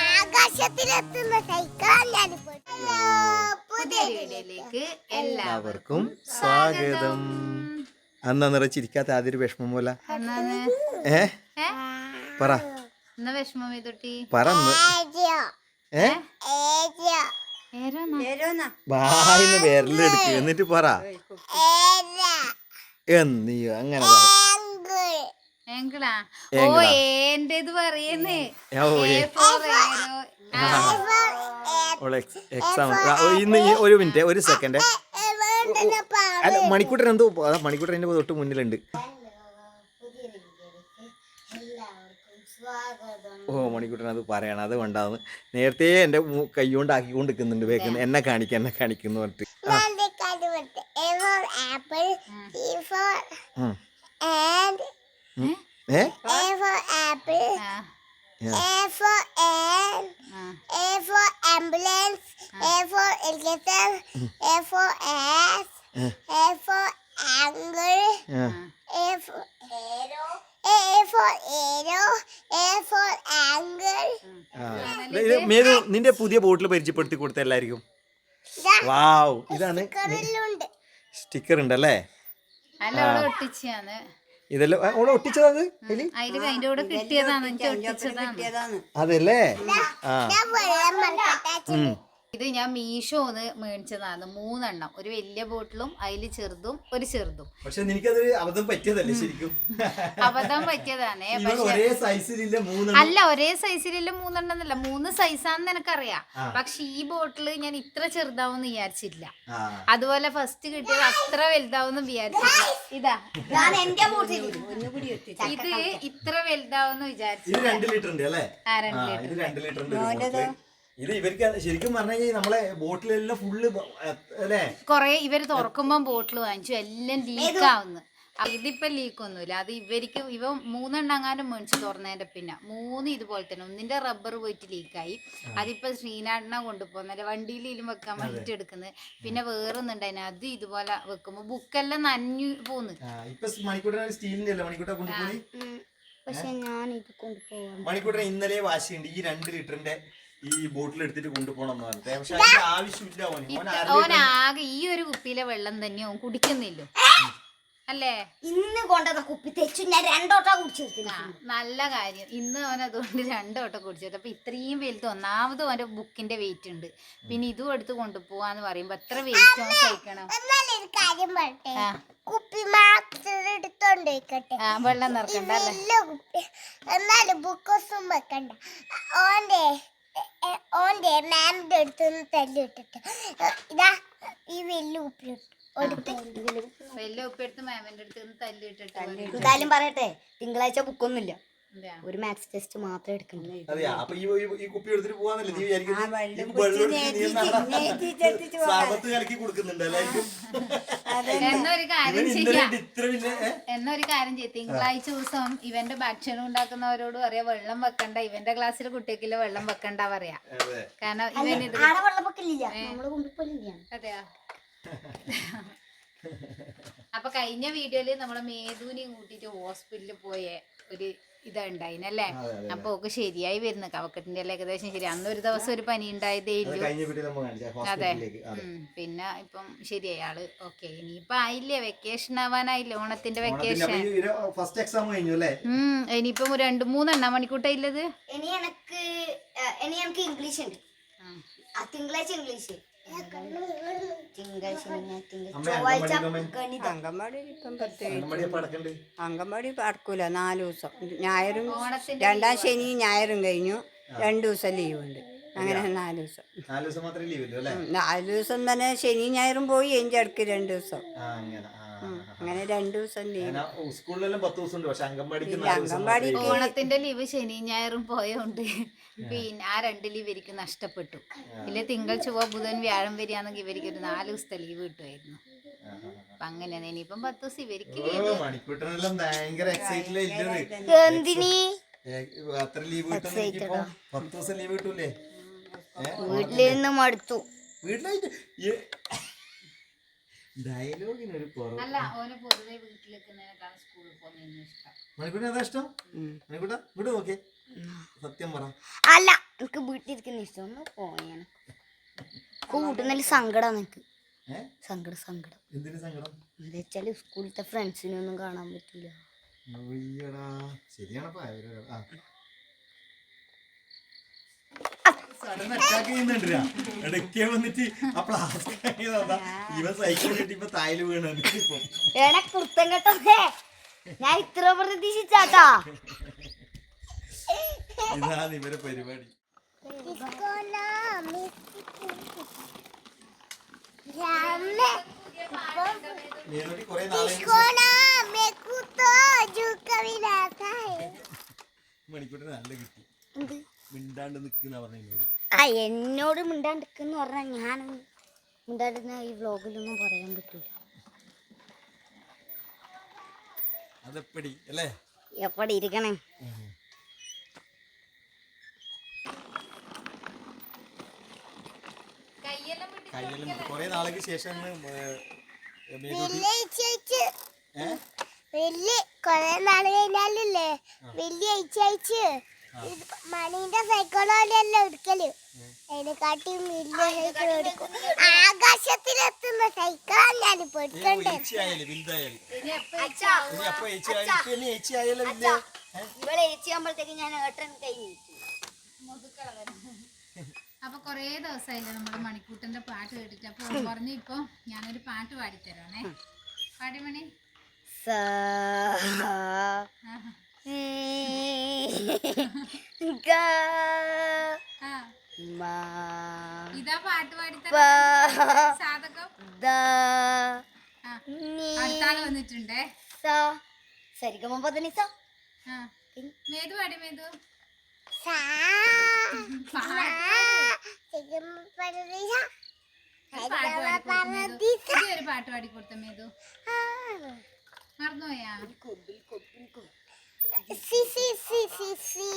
ആകാശത്തിലെത്തുന്ന cycle എല്ലാവർക്കും എല്ലാവർക്കും സ്വാഗതം. അന്ന നിറച്ചിരിക്കാത്ത ആദ്യ വിഷമം പോലെ. ഏ? പറ. വിഷമം പറ ഏ? വായിന്ന് എന്നിട്ട് പറ. എന്നീ അങ്ങനെ പറ. ഏങ്കിളാ ഓ. ഏന്റേത് പറയുന്നേ എക്സ്- ഇന്ന് ഒരു മിനിറ്റ് ഒരു സെക്കൻഡ് അല്ല മണിക്കൂട്ടൻ എന്തോ മണിക്കൂട്ടൻ എന്റെ തൊട്ട് മുന്നിലുണ്ട് ഓ മണിക്കൂട്ടൻ അത് പറയണം അത് വേണ്ടാന്ന് നേരത്തെ എന്റെ കൈ കൊണ്ട് ആക്കിക്കൊണ്ട് നിൽക്കുന്നുണ്ട് വേഗം എന്നെ കാണിക്ക എന്നെ കാണിക്കുന്നു പറഞ്ഞിട്ട് A ഏ A for apple, ആ, A for and, ആ. A for ambulance, A for elevator, A for ass, A for angle, ആ. A for arrow, A for arrow, A for angle. ആ. ഇത് മേതു നിന്റെ പുതിയ ബോട്ടിൽ പരിചയപ്പെടുത്തി കൊടുത്ത എല്ലാവർക്കും വാവ് ഇതാണ് സ്റ്റിക്കർ ഉണ്ട് അല്ലേ ഒട്ടിച്ചാണ് ഇതെല്ലാം? ഓളെ ഒട്ടിച്ചതാണ് അതല്ലേ? ആ. ഇത് ഞാൻ മീഷോന്ന് മേടിച്ചതാണ്. മൂന്നെണ്ണം. ഒരു വലിയ ബോട്ടിലും അതിൽ ചെറുതും ഒരു ചെറുതും. പക്ഷെ അബദ്ധം പറ്റിയതല്ലേ ശരിക്കും? അബദ്ധം പറ്റിയതാണ്. ഒരേ സൈസിലില്ല മൂന്നെണ്ണം. അല്ല ഒരേ സൈസിലില്ല മൂന്നെണ്ണം എന്നല്ല. മൂന്ന് സൈസാന്ന് എനിക്കറിയാം പക്ഷെ ഈ ബോട്ടിൽ ഞാൻ ഇത്ര ചെറുതാവുമെന്ന് വിചാരിച്ചില്ല. അതുപോലെ ഫസ്റ്റ് കിട്ടിയത് അത്ര വലുതാവും വിചാരിച്ചില്ല. ഇതാ. ഇത് ഇത്ര വലുതാവും വിചാരിച്ചു ഇത് രണ്ട് ലിറ്റർ ഉണ്ട് അല്ലേ? ആ ആ, രണ്ട് ലിറ്റർ ഇത് ഇവർക്ക് ശരിക്കും പറഞ്ഞു കഴിഞ്ഞാൽ നമ്മളെ ബോട്ടിലെല്ലാം ഫുള്ള് അല്ലേ? കൊറേ ഇവർ തുറക്കുമ്പോ ബോട്ടിൽ വാങ്ങിച്ചു. എല്ലാം ലീക്ക് ആവുന്നു. ഇതിപ്പോ ലീക്ക് ഒന്നുമില്ല. അത് ഇവർക്ക് ഇവ മൂന്നെണ്ണങ്ങാനും മേടിച്ചു തുറന്നതിന്റെ പിന്നെ. മൂന്ന് ഇതുപോലെ തന്നെ. ഒന്നിന്റെ റബ്ബർ പോയിട്ട് ലീക്കായി അതിപ്പോ ശ്രീനാടിനെ കൊണ്ടുപോകുന്നില്ല ഇതിലും വെക്കാൻ വേണ്ടിട്ട് എടുക്കുന്നത്. പിന്നെ വേറൊന്നുണ്ടായിന് അത് ഇതുപോലെ വെക്കുമ്പോ ബുക്കെല്ലാം നനഞ്ഞു പോന്ന് പക്ഷെ ഞാൻ ഇത് കൊണ്ടുപോകാം മണിക്കൂട്ടൻ ഇന്നലെ വാശിയുണ്ട്. ഈ രണ്ട് ലിറ്ററിന്റെ ഈ ബോട്ടിൽ എടുത്തിട്ട് കൊണ്ടുപോകണം പക്ഷെ അതിന്റെ ആവശ്യമില്ല ഓൻ ആകെ ഈ ഒരു കുപ്പിയിലെ വെള്ളം തന്നെ ഓൻ കുടിക്കുന്നില്ല. അല്ലേ? ഇന്ന് കൊണ്ടത കുപ്പി തെച്ചു ഞാൻ രണ്ടോട്ടാ കുടിച്ചു നല്ല കാര്യം. ഇന്ന് അവൻ അതുകൊണ്ട് രണ്ടോട്ടം കുടിച്ചത് അപ്പൊ ഇത്രയും വലുത് ഒന്നാമത് അവന്റെ ബുക്കിന്റെ വെയിറ്റ് ഉണ്ട്. പിന്നെ ഇതും എടുത്ത് കൊണ്ടുപോവാന്ന് പറയുമ്പോ എത്ര വെയിറ്റ് ഓൻ കഴിക്കണം കാര്യം പറട്ടെ കുപ്പി മാത്രം എടുത്തോണ്ട് വെക്കട്ടെ. ആ വെള്ളം നിറക്കണ്ട അല്ലേ? വലിയ കുപ്പി. എന്നാലും ബുക്കൊന്നും വെക്കണ്ട. ഓന്റെ എ- എ- അടുത്ത് മാമിന്റെ തല്ലി തല്ലിട്ടിട്ട് ഇതാ ഈ വലിയ ഉപ്പിലിട്ടു. വലിയ ഉപ്പെടുത്ത് മാമിന്റെ അടുത്ത് നിന്ന് തല്ലിട്ടിട്ട് എന്തായാലും പറയട്ടെ തിങ്കളാഴ്ച ബുക്കൊന്നുമില്ല. ഒരു മാത്സ് ടെസ്റ്റ് മാത്രമേ എന്നൊരു കാര്യം ചെയ്യാം. ഇത്ര പിന്നെ എന്നൊരു കാര്യം ചെയ്യും. തിങ്കളാഴ്ച ദിവസം ഇവന്റെ ഭക്ഷണം ഉണ്ടാക്കുന്നവരോട് പറയാ വെള്ളം വെക്കണ്ട. ഇവന്റെ ക്ലാസ്സിൽ കുട്ടിക്കില്ല വെള്ളം വെക്കണ്ട പറയാ. കാരണം ഇവൻ ഇത് അതെയാ? അപ്പൊ കഴിഞ്ഞ വീഡിയോയിൽ നമ്മളെ മേധുവിനെയും കൂട്ടിട്ട് ഹോസ്പിറ്റലിൽ പോയ ഒരു ഇതുണ്ടായിനല്ലേ? അപ്പൊ ഒക്കെ ശരിയായി വരുന്നു. കവക്കെട്ടിന്റെ എല്ലാം ഏകദേശം ശരി. അന്ന് ഒരു ദിവസം ഒരു പനി ഉണ്ടായതേ അത് ഇല്ലു അതെ. ഹോസ്പിറ്റലിലേക്ക് പിന്നെ ഇപ്പം ശരിയായി. ആൾ ഓക്കെ. ഇനിയിപ്പൊ ആയില്ലേ? വെക്കേഷൻ ആവാനായില്ലേ? ഓണത്തിന്റെ വെക്കേഷൻ ഫസ്റ്റ് എക്സാം കഴിഞ്ഞു അല്ലേ? ഉം. ഇനിയിപ്പം ഒരു രണ്ട് മൂന്നെണ്ണ മണിക്കൂട്ടായില്ലത് ഇനി എനിക്ക് ഇനി എനിക്ക് ഇംഗ്ലീഷ് ഉണ്ട്. ആ തിങ്കളാഴ്ച ഇംഗ്ലീഷ് തിങ്കൾ ചൊവ്വാഴ്ച ഗണിതം. അങ്കമാടി ഇപ്പം പ്രത്യേകിച്ച്. അങ്കമാടി നാല് ദിവസം. ഞായറും രണ്ടാം ശനി ഞായറും കഴിഞ്ഞു. രണ്ട് ദിവസം ലീവുണ്ട്. അങ്ങനെ നാല് ദിവസം. നാല് ദിവസം മാത്രമേ ലീവ് ഉള്ളൂ അല്ലേ? ഉം, നാല് ദിവസം തന്നെ ശനി ഞായറും പോയി എന്റെ അടുക്ക് രണ്ട് ദിവസം. ആ അങ്ങനെ. അങ്ങനെ രണ്ടു ദിവസം ലീവ് സ്കൂളിലെല്ലാം പത്ത് ദിവസം ഉണ്ട് പക്ഷെ അംഗൻവാടിക്ക് മാത്രമേ ഓണത്തിന്റെ ലീവ് ശനി ഞായറും പോയോണ്ട് പിന്നെ ആ രണ്ട് ലീവ് ഇവർക്ക് നഷ്ടപ്പെട്ടു. ഇല്ല തിങ്കൾ ചൊവ്വ ബുധൻ വ്യാഴം വരികയാണെങ്കിൽ ഇവർക്ക് ഒരു നാല് ദിവസത്തെ ലീവ് കിട്ടുമായിരുന്നു. അപ്പൊ അങ്ങനെയാണ്. ഇനിയിപ്പം പത്ത് ദിവസം ഇവർക്ക് ലീവ് വീട്ടിലിരുന്ന് മടുത്തു. വീട്ടിലായിട്ട് ഡയലോഗിന് ഒരു കുറവ്. അല്ല ഓന് പൊതുവെ വീട്ടിൽ നിൽക്കുന്നതിനേക്കാളും സ്കൂളിൽ പോകുന്നതിന് ഇഷ്ടം. മണിക്കൂട്ടിന് അതാ ഇഷ്ടം? മണിക്കൂട്ട ഇവിടെ നോക്കിയേ സത്യം പറ. അല്ല എനിക്ക് വീട്ടിലിരിക്കുന്ന ഇഷ്ടം. ഒന്ന് പോയാണ് കൂട്ടുന്നതിൽ സങ്കടം എനിക്ക്. സങ്കടം സങ്കടം. എന്തിനു സങ്കടം? എന്താ വെച്ചാൽ സ്കൂളിലത്തെ ഫ്രണ്ട്സിനൊന്നും കാണാൻ പറ്റില്ല അയ്യടാ. ശരിയാണപ്പാ ഇവർ ആ സഡൻ അറ്റാക്ക് ചെയ്യുന്നുണ്ടില്ല ഇടയ്ക്ക് വന്നിട്ട് ആ പ്ലാസ്റ്റിക് ഇവ സൈക്കിൾ കിട്ടിയപ്പോ തായിൽ വീണത് കുർത്തം കേട്ടേ. ഞാൻ ഇത്ര പ്രതീക്ഷിച്ചാട്ടാ. ഇതാണ് ഇവരെ പരിപാടി. മണിക്കൂട്ടിന് നല്ല കിട്ടി. മിണ്ടാണ്ട് നിൽക്കുന്ന പറഞ്ഞു ആ എന്നോട് മിണ്ടാണ്ട് നിൽക്കുന്ന പറഞ്ഞാൽ ഞാൻ മിണ്ടാണ്ടിരുന്ന ഈ വ്ലോഗിലൊന്നും പറയാൻ പറ്റൂല. അതെപ്പടി അല്ലേ? എപ്പടി ഇരിക്കണേ? കയ്യെല്ലാം കൊറേ ശേഷം കൊറേ കഴിഞ്ഞാലല്ലേ? വലിയ അയച്ചയച്ച് മണീന്റെ സൈക്കിളോലെയല്ല എടുക്കൽ? അതിനെക്കാട്ടിയും വലിയ സൈക്കിൾ എടുക്കും. ആകാശത്തിലെത്തുന്ന സൈക്കിളാണ് ഞാനിപ്പോ എടുക്കണ്ടേ? ഇവളെ ഏച്ചിയാകുമ്പോഴത്തേക്ക് ഞാൻ ഏട്ടൻ കഴിഞ്ഞു അപ്പൊ കൊറേ ദിവസമായില്ലേ നമ്മുടെ മണിക്കൂട്ടന്റെ പാട്ട് കേട്ടിട്ട്. അപ്പൊ പറഞ്ഞു ഇപ്പൊ ഞാനൊരു പാട്ട് പാടിത്തരാണേ. പാടിമണി. ആഹാ. ഇതാ പാട്ട് പാടിത്തരാ സാധകം. വന്നിട്ടുണ്ടേ. സരിഗമ പതനിസ ആ മേതു പാടി മേതു. സാ പാടി ഒരു പാട്ട് പാടി കൊടുത്ത മേതു. മറന്നുപോയാ? C C C C C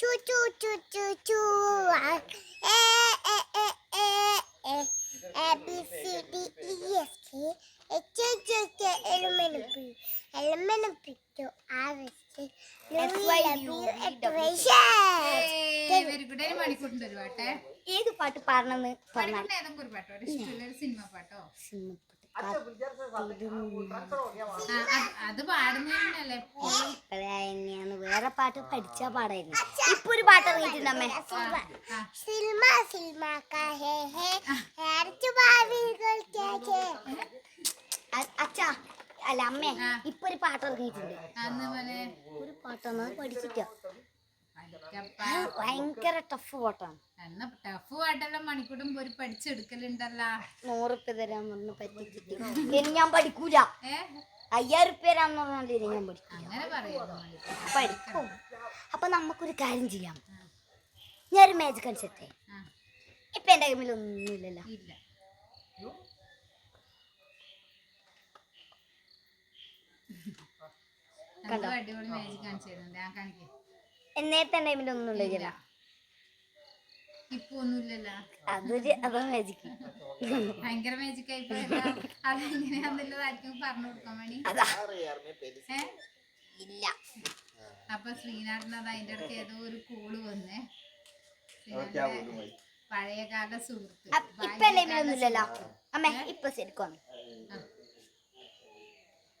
ചു ചു ചു ചു ചു A A A A A A B C D E F G H H H L M N O P L M N O P to R S ഏത് പാട്ട് പാടണമെന്ന് പറഞ്ഞാൽ ഏതെങ്കിലും ഒരു പാട്ടോ? ഒരു ഇഷ്ടമുള്ള സിനിമ പാട്ടോ? ആ, അത്- തന്നെയാണ് വേറെ പാട്ട് പഠിച്ചാ പാടായിരുന്നു. ഇപ്പൊ ഒരു പാട്ട് ഇറങ്ങിയിട്ടുണ്ടമ്മേ. സിൽമ സിൽമ കാ ഹേ ഹേ. ഹേർച്ചു ഭാവികൾ കേ കേ അ- അച്ഛാ അല്ല അമ്മേ. ഇപ്പൊ ഒരു പാട്ട് ഇറങ്ങിയിട്ടുണ്ട്. ഒരു പാട്ടാണ് അത് പഠിച്ചിട്ടാ. ഭയങ്കര ടഫ് പാട്ടാണ്. എന്നാ ടഫ് പാട്ടെല്ലാം മണിക്കൂട്ടും പോയി പഠിച്ചെടുക്കലുണ്ടല്ലോ. നൂറുപ്യ തരാൻ പറഞ്ഞ് പറ്റിച്ചിട്ട്. ഇനി ഞാൻ പഠിക്കൂല. ഏ? അയ്യായിരം ഉറുപ്യ തരാന്ന് പറഞ്ഞാൽ ഇനി ഞാൻ പഠിക്കും അങ്ങനെ പറയുന്നു മണിക്കൂട്ടൻ. പഠിക്കും. അപ്പൊ നമുക്കൊരു കാര്യം ചെയ്യാം. ഞാനൊരു മാജിക് അനുസരിച്ച് ഇപ്പൊ എന്റെ കയ്യിൽ ഒന്നുമില്ലല്ലോ. എന്നേ തന്നെ ഒന്നും മാജിക് കാണിച്ചു തരുന്നുണ്ട് ഞാൻ കാണിക്കേ നേരത്തെ എന്റെ കയ്യിൽ ഒന്നും ഇല്ലല്ലോ ഇപ്പൊ ഒന്നുമില്ലല്ലോ അതൊരു അതാ മാജിക് ഭയങ്കര മാജിക് പറഞ്ഞു കൊടുക്കാൻ വേണ്ടി. ഇല്ല. അപ്പൊ ശ്രീനാഥിന് അത് അതിന്റെ അടുത്ത് ഏതോ ഒരു കൂൾ വന്നേ. പഴയകാല സുഹൃത്ത്.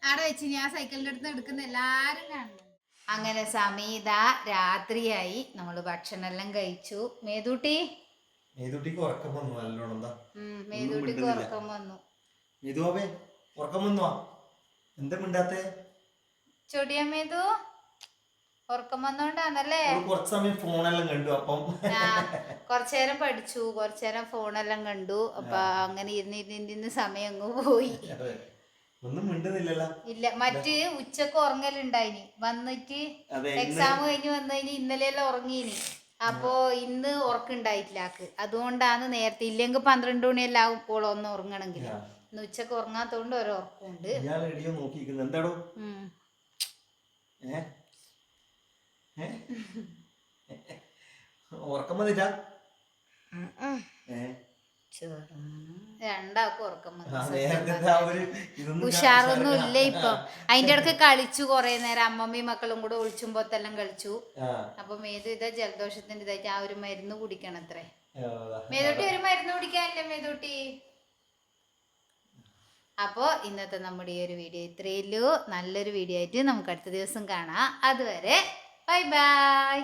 അവിടെ വെച്ച് ഞാൻ സൈക്കിളിന്റെ അടുത്ത് എടുക്കുന്ന എല്ലാരും കാണുന്നു അങ്ങനെ സമീത രാത്രിയായി. നമ്മൾ ഭക്ഷണം എല്ലാം കഴിച്ചു. മേതൂട്ടി? മേതൂട്ടിക്ക് ഉറക്കം വന്നു. നല്ലോണം മേതൂട്ടിക്ക് ഉറക്കം വന്നു. മേതുവാബേ ഉറക്കം വന്നു? എന്താ മിണ്ടാത്തെ? ചൊടിയ മേതു. ഉറക്കം വന്നോണ്ടാണല്ലേ? കുറച്ച് സമയം ഫോണെല്ലാം കണ്ടു. അപ്പം ആ കുറച്ചേരം പഠിച്ചു. കുറച്ചേരം ഫോണെല്ലാം കണ്ടു. അപ്പൊ അങ്ങനെ ഇരുന്ന് സമയം അങ്ങ് പോയി. ഒന്നും മിണ്ടുന്നില്ലല്ലോ. ഇല്ല മറ്റ് ഉച്ചയ്ക്ക് ഉറങ്ങലുണ്ടായിനി. വന്നിട്ട് എക്സാം കഴിഞ്ഞ് വന്നതിന് ഇന്നലെയെല്ലാം ഉറങ്ങിയിനി അപ്പോ ഇന്ന് ഉറക്കുണ്ടായിട്ടില്ല ആക്ക് അതുകൊണ്ടാണ് നേരത്തെ ഇല്ലെങ്കിൽ പന്ത്രണ്ട് മണിയെല്ലാം ആവും ഇപ്പോൾ ഒന്ന് ഉറങ്ങണമെങ്കിൽ. ഇന്ന് ഉച്ചയ്ക്ക് ഉറങ്ങാത്തോണ്ട് ഒരു ഉറക്കമുണ്ട് എന്താടോ? ഉറക്കം വന്നിട്ടാ? ഉറക്കം ഉഷാറൊന്നും ഇല്ല ഇപ്പൊ. അതിന്റെ ഇടയ്ക്ക് കളിച്ചു കൊറേ നേരം. അമ്മമ്മയും മക്കളും കൂടെ ഒളിച്ചുമ്പോത്തെല്ലാം കളിച്ചു. അപ്പൊ മേതു ഇതാ ജലദോഷത്തിന്റെ ഇതായിട്ട് ആ ഒരു മരുന്ന് കുടിക്കണം അത്രേ. മേതൂട്ടി ഒരു മരുന്ന് കുടിക്കാനല്ലേ മേതൂട്ടി? അപ്പോൾ ഇന്നത്തെ നമ്മുടെ ഈ ഒരു വീഡിയോ ഇത്രയല്ലോ നല്ലൊരു വീഡിയോ ആയിട്ട് നമുക്ക് അടുത്ത ദിവസം കാണാം. അതുവരെ ബൈ ബൈ.